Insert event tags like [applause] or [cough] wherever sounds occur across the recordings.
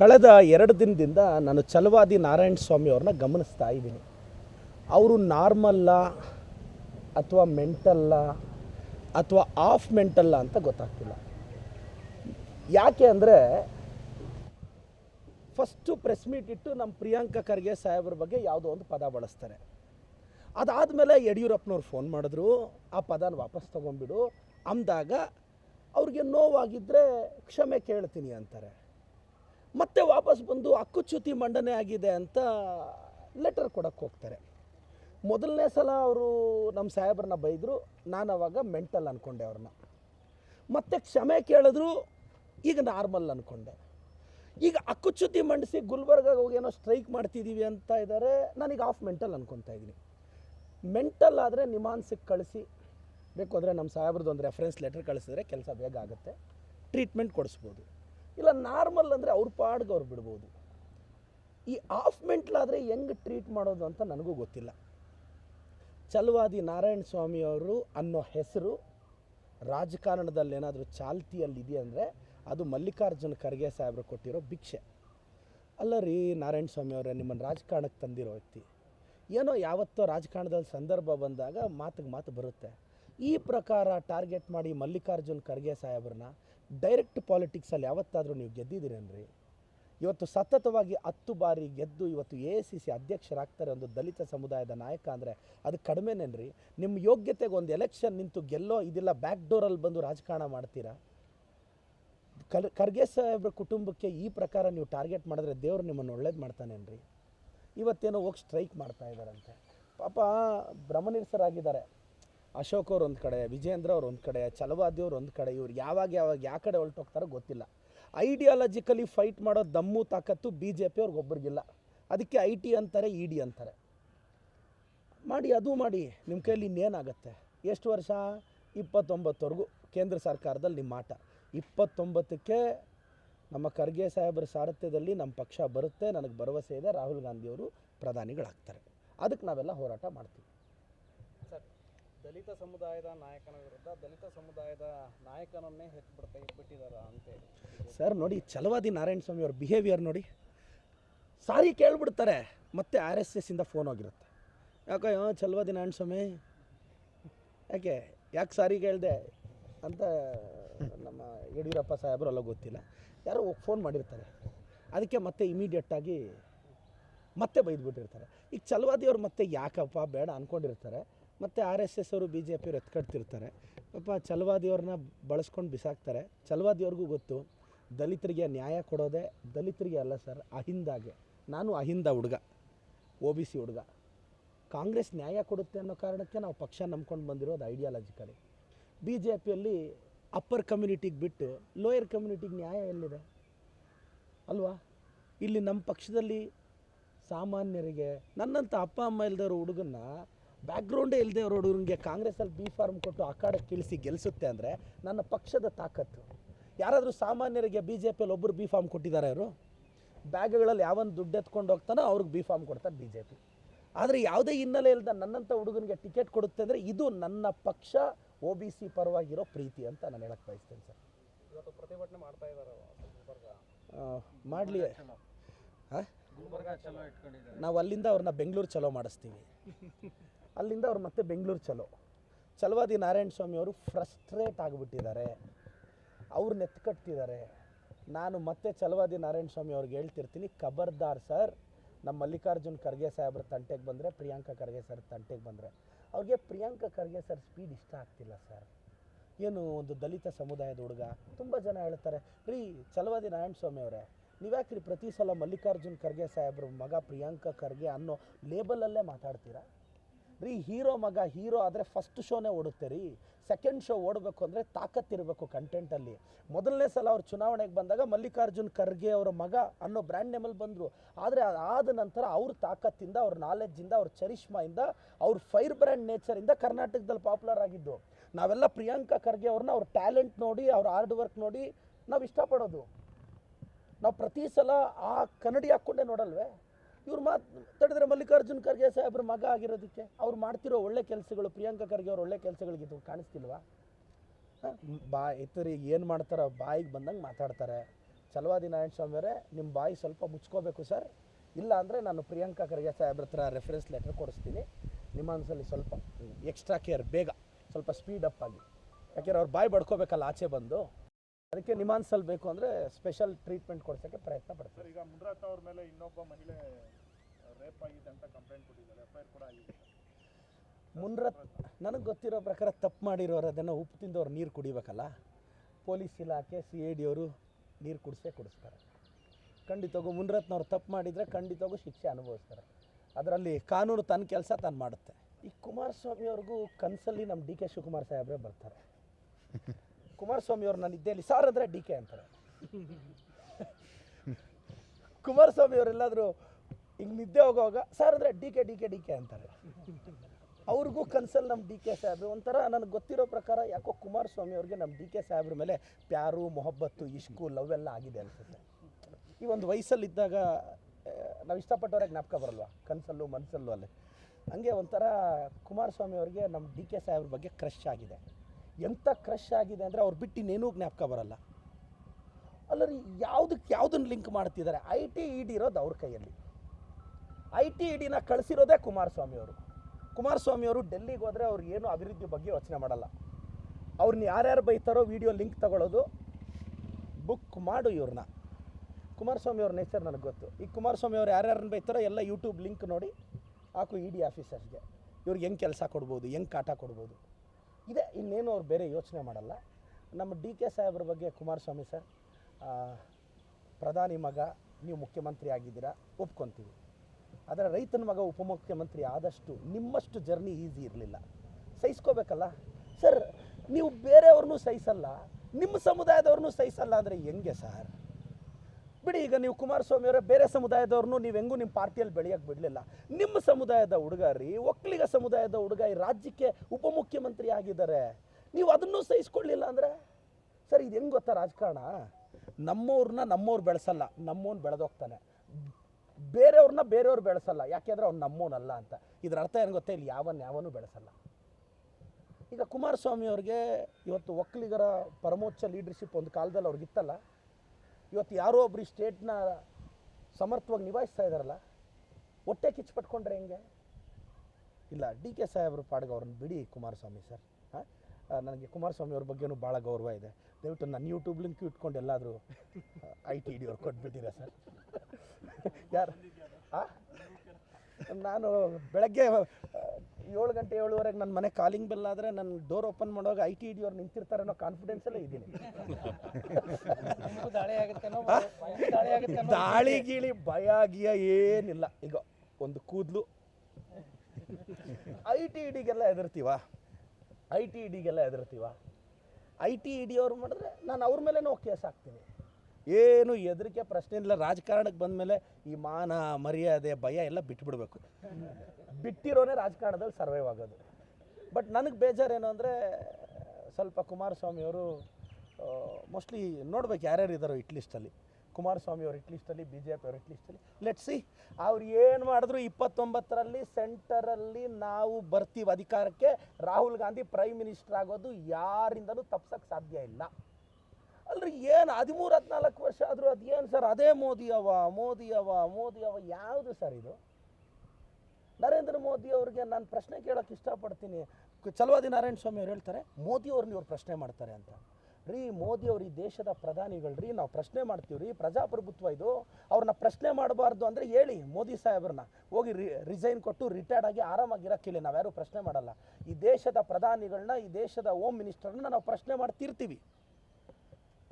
ಕಳೆದ ಎರಡು ದಿನದಿಂದ ನಾನು ಚಲವಾದಿ ನಾರಾಯಣ ಸ್ವಾಮಿ ಅವ್ರನ್ನ ಗಮನಿಸ್ತಾ ಇದ್ದೀನಿ. ಅವರು ನಾರ್ಮಲ್ಲ ಅಥವಾ ಮೆಂಟಲ್ಲ ಅಥವಾ ಆಫ್ ಮೆಂಟಲ್ಲ ಅಂತ ಗೊತ್ತಾಗ್ತಿಲ್ಲ. ಯಾಕೆ ಅಂದರೆ ಫಸ್ಟು ಪ್ರೆಸ್ ಮೀಟ್ ಇಟ್ಟು ನಮ್ಮ ಪ್ರಿಯಾಂಕ ಖರ್ಗೆ ಸಾಹೇಬ್ರ ಬಗ್ಗೆ ಯಾವುದೋ ಒಂದು ಪದ ಬಳಸ್ತಾರೆ. ಅದಾದಮೇಲೆ ಯಡಿಯೂರಪ್ಪನವ್ರು ಫೋನ್ ಮಾಡಿದ್ರು, ಆ ಪದನ ವಾಪಸ್ ತೊಗೊಂಬಿಡು ಅಂದಾಗ ಅವ್ರಿಗೆ ನೋವಾಗಿದ್ದರೆ ಕ್ಷಮೆ ಕೇಳ್ತೀನಿ ಅಂತಾರೆ. ಮತ್ತೆ ವಾಪಸ್ ಬಂದು ಹಕ್ಕುಚ್ಯುತಿ ಮಂಡನೆ ಆಗಿದೆ ಅಂತ ಲೆಟರ್ ಕೊಡಕ್ಕೆ ಹೋಗ್ತಾರೆ. ಮೊದಲನೇ ಸಲ ಅವರು ನಮ್ಮ ಸಾಹೇಬ್ರನ್ನ ಬೈದರು, ನಾನು ಅವಾಗ ಮೆಂಟಲ್ ಅಂದ್ಕೊಂಡೆ ಅವ್ರನ್ನ. ಮತ್ತೆ ಕ್ಷಮೆ ಕೇಳಿದ್ರು, ಈಗ ನಾರ್ಮಲ್ ಅಂದ್ಕೊಂಡೆ ಈಗ ಅಕ್ಕುಚ್ಯುತಿ ಮಂಡಿಸಿ ಗುಲ್ಬರ್ಗಾಗ ಹೋಗಿ ಏನೋ ಸ್ಟ್ರೈಕ್ ಮಾಡ್ತಿದ್ದೀವಿ ಅಂತ ಇದ್ದಾರೆ ನನಗೆ ಆಫ್ ಮೆಂಟಲ್ ಅಂದ್ಕೊತಾ ಇದ್ದೀನಿ. ಮೆಂಟಲ್ ಆದರೆ ನಿಮಾನ್ಸಿಗೆ ಕಳಿಸಿ, ಬೇಕು ಅಂದರೆ ನಮ್ಮ ಸಾಹೇಬ್ರದ್ದು ಒಂದು ರೆಫರೆನ್ಸ್ ಲೆಟರ್ ಕಳಿಸಿದ್ರೆ ಕೆಲಸ ಬೇಗ ಆಗುತ್ತೆ. ಟ್ರೀಟ್ಮೆಂಟ್ ಕೊಡಿಸ್ಬೋದು. ಇಲ್ಲ ನಾರ್ಮಲ್ ಅಂದರೆ ಅವ್ರ ಪಾಡ್ಗೆ ಅವ್ರು ಬಿಡ್ಬೋದು. ಈ ಆಫ್ ಮೆಂಟಲ್ ಆದರೆ ಹೆಂಗೆ ಟ್ರೀಟ್ ಮಾಡೋದು ಅಂತ ನನಗೂ ಗೊತ್ತಿಲ್ಲ. ಚಲುವಾದಿ ನಾರಾಯಣ ಸ್ವಾಮಿ ಅವರು ಅನ್ನೋ ಹೆಸರು ರಾಜಕಾರಣದಲ್ಲಿ ಏನಾದರೂ ಚಾಲ್ತಿಯಲ್ಲಿ ಅಂದರೆ ಅದು ಮಲ್ಲಿಕಾರ್ಜುನ ಖರ್ಗೆ ಸಾಹೇಬ್ರು ಕೊಟ್ಟಿರೋ ಭಿಕ್ಷೆ. ಅಲ್ಲ ರೀ ನಾರಾಯಣ ಸ್ವಾಮಿ ಅವರೇ, ನಿಮ್ಮನ್ನು ರಾಜಕಾರಣಕ್ಕೆ ತಂದಿರೋ ವ್ಯಕ್ತಿ. ಏನೋ ಯಾವತ್ತೋ ರಾಜಕಾರಣದಲ್ಲಿ ಸಂದರ್ಭ ಬಂದಾಗ ಮಾತಿಗೆ ಮಾತು ಬರುತ್ತೆ. ಈ ಪ್ರಕಾರ ಟಾರ್ಗೆಟ್ ಮಾಡಿ ಮಲ್ಲಿಕಾರ್ಜುನ್ ಖರ್ಗೆ ಸಾಹೇಬ್ರನ್ನ ಡೈರೆಕ್ಟ್ ಪಾಲಿಟಿಕ್ಸಲ್ಲಿ ಯಾವತ್ತಾದರೂ ನೀವು ಗೆದ್ದಿದ್ದೀರೇನ್ರಿ? ಇವತ್ತು ಸತತವಾಗಿ ಹತ್ತು ಬಾರಿ ಗೆದ್ದು ಇವತ್ತು ಎ ಸಿ ಸಿ ಅಧ್ಯಕ್ಷರಾಗ್ತಾರೆ ಒಂದು ದಲಿತ ಸಮುದಾಯದ ನಾಯಕ ಅಂದರೆ ಅದು ಕಡಿಮೆನೇನ್ರಿ? ನಿಮ್ಮ ಯೋಗ್ಯತೆಗೆ ಒಂದು ಎಲೆಕ್ಷನ್ ನಿಂತು ಗೆಲ್ಲೋ ಇದಿಲ್ಲ ಬ್ಯಾಕ್ ಡೋರಲ್ಲಿ ಬಂದು ರಾಜಕಾರಣ ಮಾಡ್ತೀರಾ? ಕಲ್ ಖರ್ಗೆ ಸಾಹೇಬ್ರ ಕುಟುಂಬಕ್ಕೆ ಈ ಪ್ರಕಾರ ನೀವು ಟಾರ್ಗೆಟ್ ಮಾಡಿದ್ರೆ ದೇವರು ನಿಮ್ಮನ್ನು ಒಳ್ಳೇದು ಮಾಡ್ತಾನೇನ್ರಿ? ಇವತ್ತೇನೋ ಹೋಗಿ ಸ್ಟ್ರೈಕ್ ಮಾಡ್ತಾ ಇದ್ದಾರಂತೆ ಪಾಪ ಭ್ರಮನಿರಸರಾಗಿದ್ದಾರೆ. ಅಶೋಕ್ ಅವ್ರು ಒಂದು ಕಡೆ, ವಿಜೇಂದ್ರ ಅವ್ರು ಒಂದು ಕಡೆ ಚಲವಾದಿ ಅವ್ರು ಒಂದು ಕಡೆ, ಇವ್ರು ಯಾವಾಗ ಯಾವಾಗ ಯಾವ ಕಡೆ ಹೊರಟೋಗ್ತಾರೋ ಗೊತ್ತಿಲ್ಲ. ಐಡಿಯಾಲಜಿಕಲಿ ಫೈಟ್ ಮಾಡೋ ದಮ್ಮು ತಾಕತ್ತು ಬಿ ಜೆ ಪಿ ಅವ್ರಿಗೊಬ್ಬರಿಗಿಲ್ಲ ಅದಕ್ಕೆ ಐ ಟಿ ಅಂತಾರೆ ಇ ಡಿ ಅಂತಾರೆ. ಮಾಡಿ, ಅದು ಮಾಡಿ ನಿಮ್ಮ ಕೈಯಲ್ಲಿ ಇನ್ನೇನಾಗತ್ತೆ? ಎಷ್ಟು ವರ್ಷ? ಇಪ್ಪತ್ತೊಂಬತ್ತವರೆಗೂ ಕೇಂದ್ರ ಸರ್ಕಾರದಲ್ಲಿ ನಿಮ್ಮ ಆಟ. ಇಪ್ಪತ್ತೊಂಬತ್ತಕ್ಕೆ ನಮ್ಮ ಖರ್ಗೆ ಸಾಹೇಬರ ಸಾರಥ್ಯದಲ್ಲಿ ನಮ್ಮ ಪಕ್ಷ ಬರುತ್ತೆ, ನನಗೆ ಭರವಸೆ ಇದೆ, ರಾಹುಲ್ ಗಾಂಧಿಯವರು ಪ್ರಧಾನಿಗಳಾಗ್ತಾರೆ. ಅದಕ್ಕೆ ನಾವೆಲ್ಲ ಹೋರಾಟ ಮಾಡ್ತೀವಿ. ದಲಿತ ಸಮುದಾಯದ ನಾಯಕನ ವಿರುದ್ಧ ದಲಿತ ಸಮುದಾಯದ ನಾಯಕನನ್ನೇ ಹೆಚ್ಚು ಬಿಟ್ಟಿದ್ದಾರೆ ಅಂತ ಹೇಳಿ. ಸರ್, ನೋಡಿ ಚಲವಾದಿ ನಾರಾಯಣ ಸ್ವಾಮಿ ಅವ್ರ ಬಿಹೇವಿಯರ್ ನೋಡಿ. ಸಾರಿ ಕೇಳ್ಬಿಡ್ತಾರೆ, ಮತ್ತೆ ಆರ್ ಎಸ್ ಎಸ್ಸಿಂದ ಫೋನ್ ಹೋಗಿರುತ್ತೆ ಯಾಕೆ ಯಾವ ಛಲವಾದಿ ನಾರಾಯಣ ಸ್ವಾಮಿ. ಯಾಕೆ ಯಾಕೆ ಸಾರಿ ಕೇಳಿದೆ ಅಂತ ನಮ್ಮ ಯಡಿಯೂರಪ್ಪ ಸಾಹೇಬರು ಅಲ್ಲ ಗೊತ್ತಿಲ್ಲ. ಯಾರೋ ಫೋನ್ ಮಾಡಿರ್ತಾರೆ. ಅದಕ್ಕೆ ಮತ್ತೆ ಇಮಿಡಿಯೇಟಾಗಿ ಮತ್ತೆ ಬೈದ್ಬಿಟ್ಟಿರ್ತಾರೆ. ಈಗ ಚಲವಾದಿಯವ್ರು ಮತ್ತೆ ಯಾಕಪ್ಪ ಬೇಡ ಅಂದ್ಕೊಂಡಿರ್ತಾರೆ ಮತ್ತು ಆರ್ ಎಸ್ ಎಸ್ ಅವರು ಬಿ ಜೆ ಪಿಯವ್ರು ಎತ್ಕಡ್ತಿರ್ತಾರೆ ಪಾಪ ಚಲವಾದಿಯವ್ರನ್ನ ಬಳಸ್ಕೊಂಡು ಬಿಸಾಕ್ತಾರೆ. ಚಲವಾದಿಯವ್ರಿಗೂ ಗೊತ್ತು, ದಲಿತರಿಗೆ ನ್ಯಾಯ ಕೊಡೋದೇ ದಲಿತರಿಗೆ ಅಲ್ಲ ಸರ್, ಅಹಿಂದಾಗೆ. ನಾನು ಅಹಿಂದ ಹುಡುಗ ಓ ಬಿ ಸಿ ಹುಡುಗ. ಕಾಂಗ್ರೆಸ್ ನ್ಯಾಯ ಕೊಡುತ್ತೆ ಅನ್ನೋ ಕಾರಣಕ್ಕೆ ನಾವು ಪಕ್ಷ ನಂಬ್ಕೊಂಡು ಬಂದಿರೋದು ಐಡಿಯಾಲಜಿಕಲಿ. ಬಿ ಜೆ ಪಿಯಲ್ಲಿ ಅಪ್ಪರ್ ಕಮ್ಯುನಿಟಿಗೆ ಬಿಟ್ಟು ಲೋಯರ್ ಕಮ್ಯುನಿಟಿಗೆ ನ್ಯಾಯ ಎಲ್ಲಿದೆ? ಅಲ್ವಾ? ಇಲ್ಲಿ ನಮ್ಮ ಪಕ್ಷದಲ್ಲಿ ಸಾಮಾನ್ಯರಿಗೆ ನನ್ನಂಥ ಅಪ್ಪ, ಅಮ್ಮ ಇಲ್ದವ್ರ ಹುಡುಗನ್ನ ಬ್ಯಾಕ್ಗ್ರೌಂಡೇ ಇಲ್ಲದೆ ಅವ್ರ ಹುಡುಗನಿಗೆ ಕಾಂಗ್ರೆಸ್ಸಲ್ಲಿ ಬಿ ಫಾರ್ಮ್ ಕೊಟ್ಟು ಅಖಾಡಕ್ಕೆ ಇಳಿಸಿ ಗೆಲ್ಲಿಸುತ್ತೆ ಅಂದರೆ ನನ್ನ ಪಕ್ಷದ ತಾಕತ್ತು. ಯಾರಾದರೂ ಸಾಮಾನ್ಯರಿಗೆ ಬಿ ಜೆ ಪಿಯಲ್ಲಿ ಒಬ್ಬರು ಬಿ ಫಾರ್ಮ್ ಕೊಟ್ಟಿದ್ದಾರೆ ಅವರು ಬ್ಯಾಗ್ಗಳಲ್ಲಿ ಯಾವೊಂದು ದುಡ್ಡು ಎತ್ಕೊಂಡು ಹೋಗ್ತಾನೋ ಅವ್ರಿಗೆ ಬಿ ಫಾರ್ಮ್ ಕೊಡ್ತಾರೆ ಬಿ ಜೆ ಪಿ ಆದರೆ ಯಾವುದೇ ಹಿನ್ನೆಲೆ ಇಲ್ಲದ ನನ್ನಂಥ ಹುಡುಗನಿಗೆ ಟಿಕೆಟ್ ಕೊಡುತ್ತೆ ಅಂದರೆ ಇದು ನನ್ನ ಪಕ್ಷ ಒ ಬಿ ಸಿ ಪರವಾಗಿರೋ ಪ್ರೀತಿ ಅಂತ ನಾನು ಹೇಳಕ್ಕೆ ಬಯಸ್ತೇನೆ ಸರ್. ಪ್ರತಿಭಟನೆ ಮಾಡ್ತಾ ಇದ್ದಾರೆ ಮಾಡಲಿ. ನಾವು ಅಲ್ಲಿಂದ ಅವ್ರನ್ನ ಬೆಂಗಳೂರು ಚಲೋ ಮಾಡಿಸ್ತೀವಿ. [laughs] ಅಲ್ಲಿಂದ ಅವ್ರು ಮತ್ತೆ ಬೆಂಗಳೂರು ಚಲೋ. ಚಲವಾದಿ ನಾರಾಯಣ ಸ್ವಾಮಿ ಅವರು ಫ್ರಸ್ಟ್ರೇಟ್ ಆಗಿಬಿಟ್ಟಿದ್ದಾರೆ. ಅವ್ರನ್ನ ಎತ್ಕಟ್ತಿದ್ದಾರೆ ನಾನು ಮತ್ತೆ ಚಲವಾದಿ ನಾರಾಯಣ ಸ್ವಾಮಿ ಅವ್ರಿಗೆ ಹೇಳ್ತಿರ್ತೀನಿ, ಖಬರ್ದಾರ್ ಸರ್ ನಮ್ಮ ಮಲ್ಲಿಕಾರ್ಜುನ್ ಖರ್ಗೆ ಸಾಹೇಬ್ರ ತಂಟೆಗೆ ಬಂದರೆ, ಪ್ರಿಯಾಂಕಾ ಖರ್ಗೆ ಸರ್ ತಂಟೆಗೆ ಬಂದರೆ, ಅವ್ರಿಗೆ ಪ್ರಿಯಾಂಕಾ ಖರ್ಗೆ ಸರ್ ಸ್ಪೀಡ್ ಇಷ್ಟ ಆಗ್ತಿಲ್ಲ ಸರ್. ಏನು ಒಂದು ದಲಿತ ಸಮುದಾಯದ ಹುಡುಗ, ತುಂಬ ಜನ ಹೇಳ್ತಾರೆ, ರೀ ಚಲವಾದಿ ನಾರಾಯಣ ಸ್ವಾಮಿ ಅವರೇ, ನೀವ್ಯಾಕ್ರಿ ಪ್ರತಿ ಸಲ ಮಲ್ಲಿಕಾರ್ಜುನ್ ಖರ್ಗೆ ಸಾಹೇಬ್ರ ಮಗ ಪ್ರಿಯಾಂಕಾ ಖರ್ಗೆ ಅನ್ನೋ ಲೇಬಲಲ್ಲೇ ಮಾತಾಡ್ತೀರಾ? ರೀ ಹೀರೋ ಮಗ ಹೀರೋ ಆದರೆ ಫಸ್ಟ್ ಶೋನೇ ಓಡುತ್ತೆ ರೀ. ಸೆಕೆಂಡ್ ಶೋ ಓಡಬೇಕು ಅಂದರೆ ತಾಕತ್ತಿರಬೇಕು ಕಂಟೆಂಟಲ್ಲಿ ಮೊದಲನೇ ಸಲ ಅವ್ರು ಚುನಾವಣೆಗೆ ಬಂದಾಗ ಮಲ್ಲಿಕಾರ್ಜುನ್ ಖರ್ಗೆ ಅವರ ಮಗ ಅನ್ನೋ ಬ್ರ್ಯಾಂಡ್ ನೇಮಲ್ಲಿ ಬಂದರು. ಆದರೆ ಆದ ನಂತರ ಅವ್ರ ತಾಕತ್ತಿಂದ, ಅವ್ರ ನಾಲೆಡ್ಜಿಂದ ಅವ್ರ ಚರಿಷ್ಮಾಯಿಂದ ಅವ್ರ ಫೈರ್ ಬ್ರ್ಯಾಂಡ್ ನೇಚರಿಂದ ಕರ್ನಾಟಕದಲ್ಲಿ ಪಾಪ್ಯುಲರ್ ಆಗಿದ್ದು. ನಾವೆಲ್ಲ ಪ್ರಿಯಾಂಕಾ ಖರ್ಗೆ ಅವ್ರನ್ನ ಅವ್ರ ಟ್ಯಾಲೆಂಟ್ ನೋಡಿ, ಅವ್ರ ಹಾರ್ಡ್ ವರ್ಕ್ ನೋಡಿ ನಾವು ಇಷ್ಟಪಡೋದು. ನಾವು ಪ್ರತಿ ಸಲ ಆ ಕನ್ನಡಿ ಹಾಕ್ಕೊಂಡೇ ನೋಡಲ್ವೇ? ಇವ್ರು ಮಾತು ತಡೆದ್ರೆ ಮಲ್ಲಿಕಾರ್ಜುನ್ ಖರ್ಗೆ ಸಾಹೇಬ್ರ ಮಗ ಆಗಿರೋದಕ್ಕೆ ಅವ್ರು ಮಾಡ್ತಿರೋ ಒಳ್ಳೆ ಕೆಲಸಗಳು, ಪ್ರಿಯಾಂಕಾ ಖರ್ಗೆ ಅವ್ರ ಒಳ್ಳೆ ಕೆಲಸಗಳಿಗೆ ಇದು ಕಾಣಿಸ್ತಿಲ್ವಾ? ಬಾ ಇತರಿಗೆ ಏನು ಮಾಡ್ತಾರೋ ಬಾಯಿಗೆ ಬಂದಂಗೆ ಮಾತಾಡ್ತಾರೆ. ಚಲವಾದಿ ನಾರಾಯಣ ಸ್ವಾಮಿ ಅವರೇ ನಿಮ್ಮ ಬಾಯಿ ಸ್ವಲ್ಪ ಮುಚ್ಕೋಬೇಕು ಸರ್. ಇಲ್ಲ ಅಂದರೆ ನಾನು ಪ್ರಿಯಾಂಕಾ ಖರ್ಗೆ ಸಾಹೇಬ್ರ ಹತ್ರ ರೆಫರೆನ್ಸ್ ಲೆಟರ್ ಕೊಡಿಸ್ತೀನಿ. ನಿಮ್ಮ ಸ್ವಲ್ಪ ಎಕ್ಸ್ಟ್ರಾ ಕೇರ್ ಬೇಗ, ಸ್ವಲ್ಪ ಸ್ಪೀಡ್ ಅಪ್ ಆಗಿ. ಯಾಕೆಂದ್ರೆ ಅವ್ರು ಬಾಯಿ ಬಡ್ಕೋಬೇಕಲ್ಲ, ಆಚೆ ಬಂದು. ಅದಕ್ಕೆ ನಿಮಾನ್ಸಲ್ಲಿ ಬೇಕು ಅಂದರೆ ಸ್ಪೆಷಲ್ ಟ್ರೀಟ್ಮೆಂಟ್ ಕೊಡ್ಸೋಕ್ಕೆ ಪ್ರಯತ್ನ ಪಡ್ತಾರೆ ಈಗ ಮುನ್ರತ್ನ ಅವ್ರ ಮೇಲೆ ಇನ್ನೊಬ್ಬ ಮಹಿಳೆ ಮುನ್ರತ್, ನನಗೆ ಗೊತ್ತಿರೋ ಪ್ರಕಾರ ತಪ್ಪು ಮಾಡಿರೋರು ಅದನ್ನು ಉಪ್ಪು ತಿಂದವ್ರು ನೀರು ಕುಡಿಬೇಕಲ್ಲ? ಪೊಲೀಸ್ ಇಲಾಖೆ ಸಿ ಎ ಡಿ ಅವರು ನೀರು ಕುಡಿಸೇ ಕುಡಿಸ್ತಾರೆ. ಖಂಡಿತವಾಗೂ ಮುನ್ರತ್ನವ್ರು ತಪ್ಪು ಮಾಡಿದರೆ ಖಂಡಿತವಾಗೂ ಶಿಕ್ಷೆ ಅನುಭವಿಸ್ತಾರೆ. ಅದರಲ್ಲಿ ಕಾನೂನು ತನ್ನ ಕೆಲಸ ತಾನು ಮಾಡುತ್ತೆ. ಈ ಕುಮಾರಸ್ವಾಮಿ ಅವ್ರಿಗೂ ಕನಸಲ್ಲಿ ನಮ್ಮ ಡಿ ಕೆ ಶಿವಕುಮಾರ್ ಸಾಹೇಬ್ರೆ ಬರ್ತಾರೆ. ಕುಮಾರಸ್ವಾಮಿ ಅವ್ರು ನಾನು ಇದ್ದೇ ಇಲ್ಲಿ ಸಾರ್ ಅಂದರೆ ಡಿ ಕೆ ಅಂತಾರೆ. ಕುಮಾರಸ್ವಾಮಿ ಅವರೆಲ್ಲಾದರೂ ಹಿಂಗೆ ನಿದ್ದೆ ಹೋಗುವಾಗ, ಸರ್ ಅಂದರೆ D K D K D K ಅಂತಾರೆ. ಅವ್ರಿಗೂ ಕನ್ಸಲ್ ನಮ್ಮ ಡಿ ಕೆ ಸಾಹೇಬ್ರು, ಒಂಥರ ನನಗೆ ಗೊತ್ತಿರೋ ಪ್ರಕಾರ ಯಾಕೋ ಕುಮಾರಸ್ವಾಮಿ ಅವ್ರಿಗೆ ನಮ್ಮ ಡಿ ಕೆ ಸಾಹೇಬ್ರ ಮೇಲೆ ಪ್ಯಾರು, ಮೊಹಬ್ಬತ್ತು, ಇಷ್ಕು, ಲವ್ ಎಲ್ಲ ಆಗಿದೆ ಅನಿಸುತ್ತೆ. ಈ ಒಂದು ವಯಸ್ಸಲ್ಲಿದ್ದಾಗ ನಾವು ಇಷ್ಟಪಟ್ಟವ್ರಿಗೆ ಜ್ಞಾಪಕ ಬರಲ್ವಾ? ಕನ್ಸಲ್ಲು ಮನಸ್ಸಲ್ಲೂ ಅಲ್ಲಿ. ಹಂಗೆ ಒಂಥರ ಕುಮಾರಸ್ವಾಮಿ ಅವ್ರಿಗೆ ನಮ್ಮ ಡಿ ಕೆ ಸಾಹೇಬ್ರ ಬಗ್ಗೆ ಕ್ರಶ್ ಆಗಿದೆ. ಎಂಥ ಕ್ರಶ್ ಆಗಿದೆ ಅಂದರೆ ಅವ್ರು ಬಿಟ್ಟು ಇನ್ನೇನೂ ಜ್ಞಾಪಕ ಬರಲ್ಲ. ಅಲ್ಲರಿ ಯಾವುದಕ್ಕೆ ಯಾವುದನ್ನು ಲಿಂಕ್ ಮಾಡ್ತಿದ್ದಾರೆ? ಐ ಟಿ ಇ ಡಿ ಇರೋದು ಅವ್ರ ಕೈಯಲ್ಲಿ. ಐ ಟಿ ಇಡಿನ ಡಿನ ಕಳಿಸಿರೋದೇ ಕುಮಾರಸ್ವಾಮಿ ಅವರು ಕುಮಾರಸ್ವಾಮಿ ಅವರು ಡೆಲ್ಲಿಗೆ ಹೋದರೆ ಅವ್ರು ಏನು ಅಭಿವೃದ್ಧಿ ಬಗ್ಗೆ ಯೋಚನೆ ಮಾಡಲ್ಲ. ಅವ್ರನ್ನ ಯಾರ್ಯಾರು ಬೈತಾರೋ ವಿಡಿಯೋ ಲಿಂಕ್ ತಗೊಳ್ಳೋದು ಬುಕ್ ಮಾಡು ಇವ್ರನ್ನ ಕುಮಾರಸ್ವಾಮಿ ಅವ್ರ ನೇಚರ್ ನನಗೆ ಗೊತ್ತು. ಈ ಕುಮಾರಸ್ವಾಮಿ ಅವ್ರು ಯಾರ್ಯಾರನ್ನ ಬೈತಾರೋ ಎಲ್ಲ ಯೂಟ್ಯೂಬ್ ಲಿಂಕ್ ನೋಡಿ ಹಾಕು ಇ ಡಿ ಆಫೀಸರ್ಸ್ಗೆ. ಇವ್ರಿಗೆ ಹೆಂಗೆ ಕೆಲಸ ಕೊಡ್ಬೋದು, ಹೆಂಗೆ ಕಾಟ ಕೊಡ್ಬೋದು. ಇದೆ, ಇನ್ನೇನು ಅವ್ರು ಬೇರೆ ಯೋಚನೆ ಮಾಡಲ್ಲ. ನಮ್ಮ ಡಿ ಕೆ ಸಾಹೇಬ್ರ ಬಗ್ಗೆ ಕುಮಾರಸ್ವಾಮಿ ಸರ್ ಪ್ರಧಾನಿ ಮಗ, ನೀವು ಮುಖ್ಯಮಂತ್ರಿ ಆಗಿದ್ದೀರಾ, ಒಪ್ಕೊತೀವಿ. ಆದರೆ ರೈತನ ಮಗ ಉಪಮುಖ್ಯಮಂತ್ರಿ ಆದಷ್ಟು ನಿಮ್ಮಷ್ಟು ಜರ್ನಿ ಈಸಿ ಇರಲಿಲ್ಲ. ಸಹಿಸ್ಕೋಬೇಕಲ್ಲ? ಸರ್ ನೀವು ಬೇರೆಯವ್ರನ್ನೂ ಸಹಿಸಲ್ಲ, ನಿಮ್ಮ ಸಮುದಾಯದವ್ರನ್ನೂ ಸಹಿಸಲ್ಲ ಅಂದರೆ ಹೆಂಗೆ ಸರ್ ಬಿಡಿ, ಈಗ ನೀವು ಕುಮಾರಸ್ವಾಮಿ ಅವರೇ, ಬೇರೆ ಸಮುದಾಯದವ್ರನ್ನೂ ನೀವು ಹೆಂಗೂ ನಿಮ್ಮ ಪಾರ್ಟಿಯಲ್ಲಿ ಬೆಳೆಯೋಕ್ಕೆ ಬಿಡಲಿಲ್ಲ. ನಿಮ್ಮ ಸಮುದಾಯದ ಹುಡುಗ ರೀ ಒಕ್ಕಲಿಗ ಸಮುದಾಯದ ಹುಡುಗ ಈ ರಾಜ್ಯಕ್ಕೆ ಉಪಮುಖ್ಯಮಂತ್ರಿ ಆಗಿದ್ದಾರೆ. ನೀವು ಅದನ್ನೂ ಸಹಿಸ್ಕೊಳ್ಳಿಲ್ಲ ಅಂದರೆ? ಸರ್ ಇದು ಹೆಂಗೆ ಗೊತ್ತಾ ರಾಜಕಾರಣ? ನಮ್ಮವ್ರನ್ನ ನಮ್ಮವ್ರು ಬೆಳೆಸಲ್ಲ ನಮ್ಮವ್ನು ಬೆಳೆದೋಗ್ತಾನೆ. ಬೇರೆಯವ್ರನ್ನ ಬೇರೆಯವ್ರು ಬೆಳೆಸಲ್ಲ. ಯಾಕೆಂದ್ರೆ ಅವ್ನು ನಮ್ಮೋನಲ್ಲ ಅಂತ. ಇದರ ಅರ್ಥ ಏನು ಗೊತ್ತೇ? ಇಲ್ಲಿ ಯಾವನ್ ಯಾವನು ಬೆಳೆಸಲ್ಲ. ಈಗ ಕುಮಾರಸ್ವಾಮಿ ಅವ್ರಿಗೆ ಇವತ್ತು ಒಕ್ಕಲಿಗರ ಪರಮೋಚ್ಚ ಲೀಡರ್ಶಿಪ್ ಒಂದು ಕಾಲದಲ್ಲಿ ಅವ್ರಿಗಿತ್ತಲ್ಲ ಇವತ್ತು ಯಾರೋ ಒಬ್ರು ಈ ಸ್ಟೇಟ್ನ ಸಮರ್ಥವಾಗಿ ನಿಭಾಯಿಸ್ತಾ ಇದ್ದಾರಲ್ಲ ಹೊಟ್ಟೆ ಕಿಚ್ಚು ಪಟ್ಕೊಂಡ್ರೆ ಹೆಂಗೆ? ಇಲ್ಲ ಡಿ ಕೆ ಸಾಹೇಬ್ರ ಪಾಡ್ಗೆ ಅವ್ರನ್ನ ಬಿಡಿ ಕುಮಾರಸ್ವಾಮಿ ಸರ್. ಹಾಂ? ನನಗೆ ಕುಮಾರಸ್ವಾಮಿ ಅವ್ರ ಬಗ್ಗೆನೂ ಭಾಳ ಗೌರವ ಇದೆ. ದಯವಿಟ್ಟು ನನ್ನ ಯೂಟ್ಯೂಬ್ ಲಿಂಕ್ ಇಟ್ಕೊಂಡು ಎಲ್ಲಾದರೂ ಐ ಟಿ ಡಿ ಅವ್ರು ಕೊಟ್ಬಿಟ್ಟಿರಾ ಸರ್? ಯಾರು? ನಾನು ಬೆಳಗ್ಗೆ ಏಳು ಗಂಟೆ ಏಳುವರೆಗೆ ನನ್ನ ಮನೆ ಕಾಲಿಂಗ್ ಬೆಲ್ ಆದರೆ ನನ್ನ ಡೋರ್ ಓಪನ್ ಮಾಡುವಾಗ ಐ ಟಿ ಡಿ ಅವ್ರು ನಿಂತಿರ್ತಾರೆ ಅನ್ನೋ ಕಾನ್ಫಿಡೆನ್ಸಲ್ಲೇ ಇದ್ದೀನಿ. ದಾಳಿ ಗೀಳಿ ಭಯ ಗಿಯ ಏನಿಲ್ಲ. ಈಗ ಒಂದು ಕೂದಲು. ಐ ಟಿ ಇಡಿಗೆಲ್ಲ ಹೆದರ್ತೀವ? ಐ ಟಿ ಇಡಿಗೆಲ್ಲ ಹೆದರ್ತೀವ? ಐ ಟಿ ಇಡಿ ಅವ್ರು ಮಾಡಿದ್ರೆ ನಾನು ಅವ್ರ ನೋ ಕೇಸ್ ಹಾಕ್ತೀನಿ. ಏನು ಹೆದರಿಕೆ, ಪ್ರಶ್ನೆ ಇಲ್ಲ. ರಾಜಕಾರಣಕ್ಕೆ ಬಂದಮೇಲೆ ಈ ಮಾನ, ಮರ್ಯಾದೆ, ಭಯ ಎಲ್ಲ ಬಿಟ್ಬಿಡ್ಬೇಕು. ಬಿಟ್ಟಿರೋನೇ ರಾಜಕಾರಣದಲ್ಲಿ ಸರ್ವೈವ್ ಆಗೋದು. ಬಟ್ ನನಗೆ ಬೇಜಾರೇನು ಅಂದರೆ, ಸ್ವಲ್ಪ ಕುಮಾರಸ್ವಾಮಿ ಅವರು ಮೋಸ್ಟ್ಲಿ ನೋಡ್ಬೇಕು ಯಾರ್ಯಾರು ಇದ್ದಾರೋ ಇಟ್ ಲಿಸ್ಟಲ್ಲಿ ಕುಮಾರಸ್ವಾಮಿ ಅವ್ರ ಹಿಟ್ ಲಿಸ್ಟಲ್ಲಿ ಬಿ ಜೆ ಪಿ ಅವ್ರ ಇಟ್ಲಿಸ್ಟಲ್ಲಿ ಲೆಟ್ ಸಿ ಅವ್ರು ಏನು ಮಾಡಿದ್ರು ಇಪ್ಪತ್ತೊಂಬತ್ತರಲ್ಲಿ ಸೆಂಟರಲ್ಲಿ ನಾವು ಬರ್ತೀವಿ ಅಧಿಕಾರಕ್ಕೆ. ರಾಹುಲ್ ಗಾಂಧಿ ಪ್ರೈಮ್ ಮಿನಿಸ್ಟರ್ ಆಗೋದು ಯಾರಿಂದಲೂ ತಪ್ಸಕ್ಕೆ ಸಾಧ್ಯ ಇಲ್ಲ. ಅಲ್ರಿ, ಏನು ಹದಿಮೂರು, ಹದಿನಾಲ್ಕು ವರ್ಷ ಆದರೂ ಅದು ಏನು ಸರ್? ಅದೇ ಮೋದಿ ಅವ ಮೋದಿ ಅವ ಮೋದಿ ಅವ, ಯಾವುದು ಸರ್ ಇದು? ನರೇಂದ್ರ ಮೋದಿ ಅವ್ರಿಗೆ ನಾನು ಪ್ರಶ್ನೆ ಕೇಳೋಕ್ಕೆ ಇಷ್ಟಪಡ್ತೀನಿ. ಪಡ್ತೀನಿ ಚಲವಾದಿ ನಾರಾಯಣ ಸ್ವಾಮಿ ಅವ್ರು ಹೇಳ್ತಾರೆ, ಮೋದಿ ಅವ್ರನ್ನ ಇವ್ರು ಪ್ರಶ್ನೆ ಮಾಡ್ತಾರೆ ಅಂತ. ರೀ, ಮೋದಿ ಅವ್ರು ಈ ದೇಶದ ಪ್ರಧಾನಿಗಳು ರೀ ನಾವು ಪ್ರಶ್ನೆ ಮಾಡ್ತೀವಿ ರೀ ಪ್ರಜಾಪ್ರಭುತ್ವ ಇದು ಅವ್ರನ್ನ ಪ್ರಶ್ನೆ ಮಾಡಬಾರ್ದು ಅಂದರೆ ಹೇಳಿ ಮೋದಿ ಸಾಹೇಬ್ರನ್ನ. ಹೋಗಿ ರಿ, ರಿಸೈನ್ ಕೊಟ್ಟು ರಿಟೈರ್ಡ್ ಆಗಿ ಆರಾಮಾಗಿರೋಕ್ಕಿಲ್ಲ ಯಾರೂ ಪ್ರಶ್ನೆ ಮಾಡಲ್ಲ. ಈ ದೇಶದ ಪ್ರಧಾನಿಗಳನ್ನ ಈ ದೇಶದ ಹೋಮ್ ಮಿನಿಸ್ಟರ್ನ ನಾವು ಪ್ರಶ್ನೆ ಮಾಡ್ತಿರ್ತೀವಿ.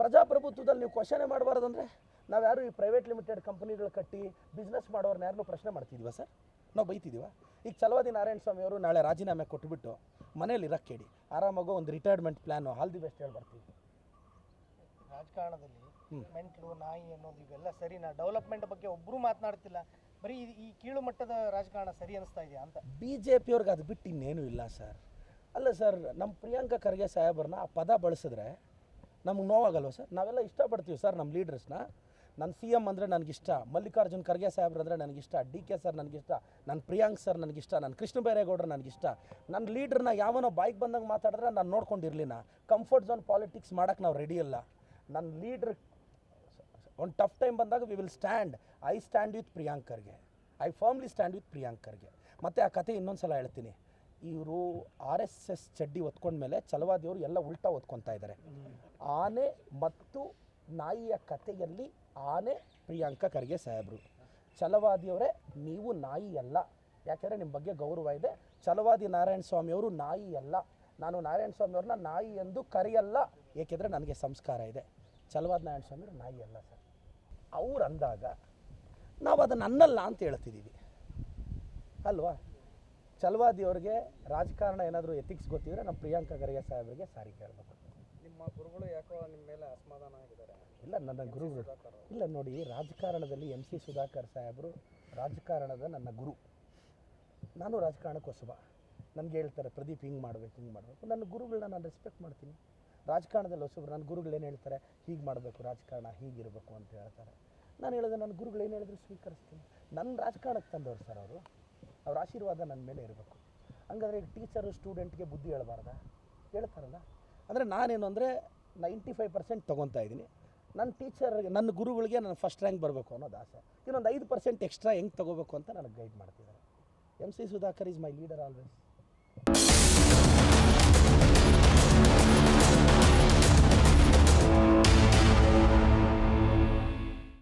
ಪ್ರಜಾಪ್ರಭುತ್ವದಲ್ಲಿ ನೀವು ಕ್ವಶನೇ ಮಾಡಬಾರ್ದು ಅಂದರೆ ನಾವ್ಯಾರು ಈ ಪ್ರೈವೇಟ್ ಲಿಮಿಟೆಡ್ ಕಂಪ್ನಿಗಳು ಕಟ್ಟಿ ಬಿಸ್ನೆಸ್ ಮಾಡೋರ್ನ ಯಾರನ್ನೂ ಪ್ರಶ್ನೆ ಮಾಡ್ತಿದ್ವಾ ಸರ್? ನಾವು ಬೈತಿದ್ದೀವ? ಈಗ ಚಲವಾದಿ ನಾರಾಯಣ ಸ್ವಾಮಿ ಅವರು ನಾಳೆ ರಾಜೀನಾಮೆ ಕೊಟ್ಬಿಟ್ಟು ಮನೇಲಿ ಇರಕ್ಕೆ ಹೇಳಿ. ಆರಾಮಾಗೋ ಒಂದು retirement plan all the best ಹೇಳಿ ಬರ್ತೀವಿ. ರಾಜಕಾರಣದಲ್ಲಿ ಮೆಂಟ್ಲು ನಾಯಿ ಅನ್ನೋದು ಇವೆಲ್ಲ ಸರಿನಾ? ಡೆವಲಪ್ಮೆಂಟ್ ಬಗ್ಗೆ ಒಬ್ಬರು ಮಾತನಾಡ್ತಿಲ್ಲ. ಬರೀ ಈ ಕೀಳು ಮಟ್ಟದ ರಾಜಕಾರಣ ಸರಿ ಅನಿಸ್ತಾ ಇದೆಯಾ ಅಂತ? ಬಿ ಜೆ ಪಿಯವ್ರಿಗೆ ಅದು ಬಿಟ್ಟು ಇನ್ನೇನು ಇಲ್ಲ ಸರ್. ಅಲ್ಲ ಸರ್ ನಮ್ಮ ಪ್ರಿಯಾಂಕಾ ಖರ್ಗೆ ಸಾಹೇಬರನ್ನ ಆ ಪದ ಬಳಸಿದ್ರೆ ನಮ್ಗೆ ನೋವಾಗಲ್ವ ಸರ್? ನಾವೆಲ್ಲ ಇಷ್ಟಪಡ್ತೀವಿ ಸರ್ ನಮ್ಮ ಲೀಡರ್ಸ್ನ. ನನ್ನ ಸಿ ಎಂ ಅಂದರೆ ನನಗಿಷ್ಟ. ಮಲ್ಲಿಕಾರ್ಜುನ್ ಖರ್ಗೆ ಸಾಹೇಬ್ರು ಅಂದರೆ ನನಗಿಷ್ಟ. ಡಿ ಕೆ ಸರ್ ನನಗಿಷ್ಟ. ನನ್ನ ಪ್ರಿಯಾಂಕ್ ಸರ್ ನನಗಿಷ್ಟ. ನನ್ನ ಕೃಷ್ಣ ಬೈರೇಗೌಡರು ನನಗಿಷ್ಟ. ನನ್ನ ಲೀಡ್ರನ್ನ ಯಾವನೋ ಬಾಯ್ಗೆ ಬಂದಂಗೆ ಮಾತಾಡಿದ್ರೆ ನಾನು ನೋಡ್ಕೊಂಡಿರಲಿಲ್ಲ ಕಂಫರ್ಟ್ ಝೋನ್ ಪಾಲಿಟಿಕ್ಸ್ ಮಾಡೋಕ್ಕೆ ನಾವು ರೆಡಿ ಇಲ್ಲ. ನನ್ನ ಲೀಡ್ರ್ ಒಂದು ಟಫ್ ಟೈಮ್ ಬಂದಾಗ we will stand I stand with ಪ್ರಿಯಾಂಕರ್ಗೆ I firmly stand with ಪ್ರಿಯಾಂಕರ್ಗೆ ಮತ್ತು ಆ ಕತೆ ಇನ್ನೊಂದು ಸಲ ಹೇಳ್ತೀನಿ. ಇವರು ಆರ್ ಎಸ್ ಎಸ್ ಚಡ್ಡಿ ಒತ್ಕೊಂಡ್ಮೇಲೆ ಚಲವಾದಿಯವರು ಎಲ್ಲ ಉಲ್ಟಾ ಒತ್ಕೊತಾ ಇದ್ದಾರೆ ಆನೆ ಮತ್ತು ನಾಯಿಯ ಕಥೆಯಲ್ಲಿ ಆನೆ ಪ್ರಿಯಾಂಕ ಖರ್ಗೆ ಸಾಹೇಬರು. ಛಲವಾದಿಯವರೇ, ನೀವು ನಾಯಿ ಅಲ್ಲ. ಯಾಕೆಂದರೆ ನಿಮ್ಮ ಬಗ್ಗೆ ಗೌರವ ಇದೆ. ಛಲವಾದಿ ನಾರಾಯಣ ಸ್ವಾಮಿಯವರು ನಾಯಿ ಅಲ್ಲ. ನಾನು ನಾರಾಯಣ ಸ್ವಾಮಿಯವ್ರನ್ನ ನಾಯಿ ಎಂದು ಕರೆಯಲ್ಲ. ಏಕೆಂದರೆ ನನಗೆ ಸಂಸ್ಕಾರ ಇದೆ. ಛಲವಾದ ನಾರಾಯಣ ಸ್ವಾಮಿಯವರು ನಾಯಿ ಅಲ್ಲ ಸರ್. ಅವ್ರು ಅಂದಾಗ ನಾವು ಅದನ್ನು ಅನ್ನಲ್ಲ ಅಂತ ಹೇಳ್ತಿದ್ದೀವಿ ಅಲ್ವಾ? ಛಲವಾದಿಯವ್ರಿಗೆ ರಾಜಕಾರಣ ಏನಾದರೂ ಎಥಿಕ್ಸ್ ಗೊತ್ತಿದ್ರೆ ನಮ್ಮ ಪ್ರಿಯಾಂಕ ಖರ್ಗೆ ಸಾಹೇಬರಿಗೆ ಸಾರಿ ಕೇಳಬೇಕು. ನಿಮ್ಮ ಗುರುಗಳು ಯಾಕೋ ನಿಮ್ಮ ಮೇಲೆ ಅಸಮಾಧಾನ ಆಗಿದ್ದಾರೆ? ಇಲ್ಲ ನನ್ನ ಗುರುಗಳು. ಇಲ್ಲ ನೋಡಿ ರಾಜಕಾರಣದಲ್ಲಿ ಎಂ ಸಿ ಸುಧಾಕರ್ ಸಾಹೇಬರು ರಾಜಕಾರಣದ ನನ್ನ ಗುರು. ನಾನು ರಾಜಕಾರಣಕ್ಕೆ ಹೊಸಬ. ನನಗೆ ಹೇಳ್ತಾರೆ ಪ್ರದೀಪ್ ಹಿಂಗೆ ಮಾಡಬೇಕು ಹಿಂಗೆ ಮಾಡಬೇಕು. ನನ್ನ ಗುರುಗಳನ್ನ ನಾನು ರೆಸ್ಪೆಕ್ಟ್ ಮಾಡ್ತೀನಿ. ರಾಜಕಾರಣದಲ್ಲಿ ಹೊಸಬ್ರು ನನ್ನ ಗುರುಗಳು ಏನು ಹೇಳ್ತಾರೆ? ಹೀಗೆ ಮಾಡಬೇಕು ರಾಜಕಾರಣ ಹೀಗಿರಬೇಕು ಅಂತ ಹೇಳ್ತಾರೆ. ನಾನು ಹೇಳಿದೆ ನನ್ನ ಗುರುಗಳು ಏನು ಹೇಳಿದ್ರು ಸ್ವೀಕರಿಸ್ತೀನಿ. ನನ್ನ ರಾಜಕಾರಣಕ್ಕೆ ತಂದವರು ಸರ್ ಅವರು. ಅವ್ರ ಆಶೀರ್ವಾದ ನನ್ನ ಮೇಲೆ ಇರಬೇಕು. ಹಂಗಾದ್ರೆ ಈಗ ಟೀಚರು ಸ್ಟೂಡೆಂಟ್ಗೆ ಬುದ್ಧಿ ಹೇಳ್ಬಾರ್ದ? ಹೇಳ್ತಾರಲ್ಲ. ಅಂದರೆ ನಾನೇನು ಅಂದರೆ ನೈಂಟಿ ಫೈವ್ ಪರ್ಸೆಂಟ್ ತೊಗೊತಾ ಇದ್ದೀನಿ. ನನ್ನ ಟೀಚರ್ ನನ್ನ ಗುರುಗಳಿಗೆ ನಾನು ಫಸ್ಟ್ ರ್ಯಾಂಕ್ ಬರಬೇಕು ಅನ್ನೋದು ಆಸೆ. ಇನ್ನೊಂದು ಐದು ಪರ್ಸೆಂಟ್ ಎಕ್ಸ್ಟ್ರಾ ಹೆಂಗೆ ತೊಗೋಬೇಕು ಅಂತ ನನಗೆ ಗೈಡ್ ಮಾಡ್ತಿದ್ದಾರೆ. M C Sudhakar is my leader always